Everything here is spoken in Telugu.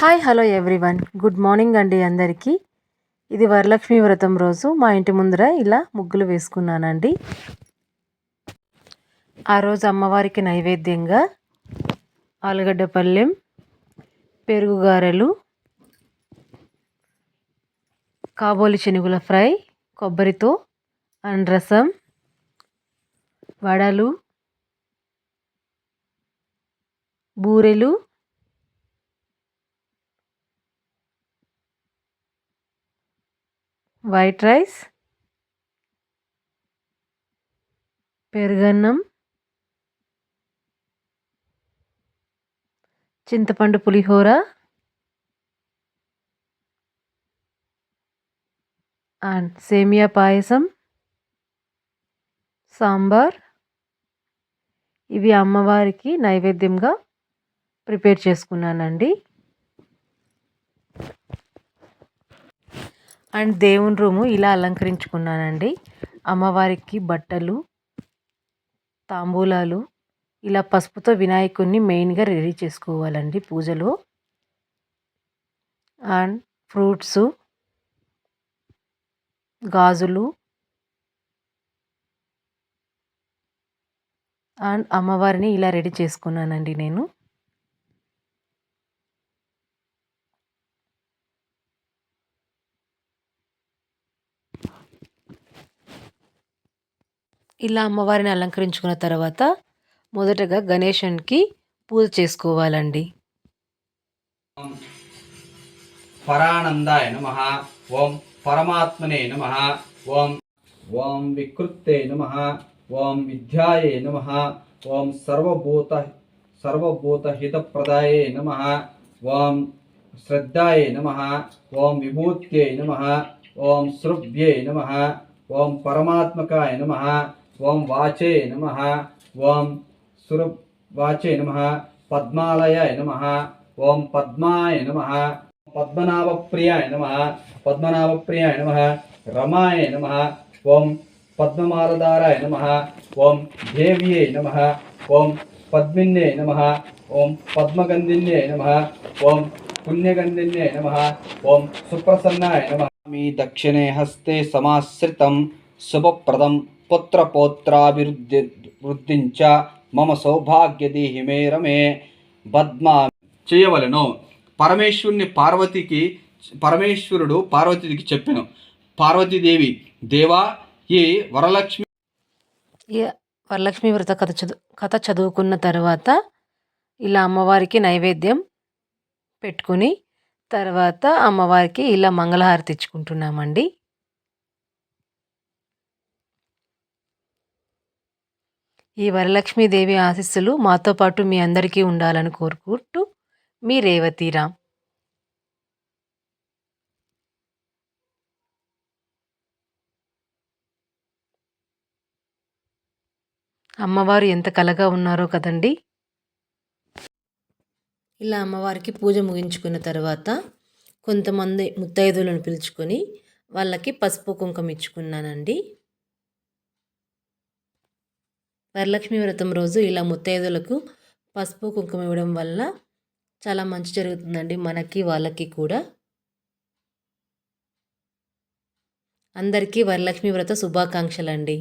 Hi hello everyone. Good morning అండి అందరికీ. ఇది వరలక్ష్మి వ్రతం రోజు. మా ఇంటి ముందర ఇలా ముగ్గులు వేసుకున్నానండి. ఆ రోజు అమ్మవారికి నైవేద్యంగా ఆలుగడ్డ పల్లెం పెరుగు గారెలు కాబోలి శనుగుల ఫ్రై కొబ్బరితో అండ్ రసం వడలు బూరెలు వైట్ రైస్ పెరుగన్నం చింతపండు పులిహోర అండ్ సేమియా పాయసం సాంబార్. ఇవి అమ్మవారికి నైవేద్యంగా ప్రిపేర్ చేసుకున్నానండి. అండ్ దేవుని రూము ఇలా అలంకరించుకున్నానండి. అమ్మవారికి బట్టలు తాంబూలాలు ఇలా పసుపుతో వినాయకుడిని మెయిన్గా రెడీ చేసుకోవాలండి పూజలో. అండ్ ఫ్రూట్స్ గాజులు. అండ్ అమ్మవారిని ఇలా రెడీ చేసుకున్నానండి నేను. ఇలా అమ్మవారిని అలంకరించుకున్న తర్వాత మొదటగా గణేషునికి పూజ చేసుకోవాలండి. పరానందాయ నమ. ఓం పరమాత్మనే నమ. ఓం ఓం వికృతే నమ. ఓం విద్యాయే నమ. ఓం సర్వభూత సర్వభూతహితప్రదాయే నమ. ఓం శ్రద్ధాయే నమ. ఓం విభూత్యై నమ. ఓం సృభ్యై నమ. ఓం పరమాత్మకాయ నమ. ఓం వాచే నమ. ఓం సుర వాచే నమ. పద్మాలయాయ నమ. ఓం పద్మాయ నమ. పద్మనాభప్రియాయ నమ. పద్మనాభప్రియాయ నమ. రమాయ నమ. ఓం పద్మమాలధారాయ నమ. ఓం దేవ్యే నమ. ఓం పద్మిన్యే నమ. ఓం పద్మగంధిన్యే నమ. ఓం పుణ్యగంధిన్యే నమ. ఓం సుప్రసన్నాయ నమ. మీ దక్షిణే హస్తే సమాశ్రితం శుభప్రదం పుత్రపౌత్రాభివృద్ధి వృద్ధించ మమ సౌభాగ్యదేహి మే రమే పద్మా చేయవలను. పరమేశ్వరుని పార్వతికి పరమేశ్వరుడు పార్వతికి చెప్పాను. పార్వతీదేవి దేవా ఈ వరలక్ష్మి వరలక్ష్మి వ్రత కథ చదువు కథ చదువుకున్న తర్వాత ఇలా అమ్మవారికి నైవేద్యం పెట్టుకుని తర్వాత అమ్మవారికి ఇలా మంగళహారతి ఇచ్చుకుంటున్నామండి ఈ వరలక్ష్మీదేవి ఆశీస్సులు మాతో పాటు మీ అందరికీ ఉండాలని కోరుకుంటూ మీ రేవతీరామ్ అమ్మవారు ఎంత కలగా ఉన్నారో కదండీ. ఇలా అమ్మవారికి పూజ ముగించుకున్న తర్వాత కొంతమంది ముత్తైదులను పిలుచుకొని వాళ్ళకి పసుపు కుంకుమ ఇచ్చుకున్నానండి. వరలక్ష్మి వ్రతం రోజు ఇలా ముత్తైదులకు పసుపు కుంకుమ ఇవ్వడం వల్ల చాలా మంచి జరుగుతుందండి మనకి వాళ్ళకి కూడా. అందరికీ వరలక్ష్మి వ్రత శుభాకాంక్షలు అండి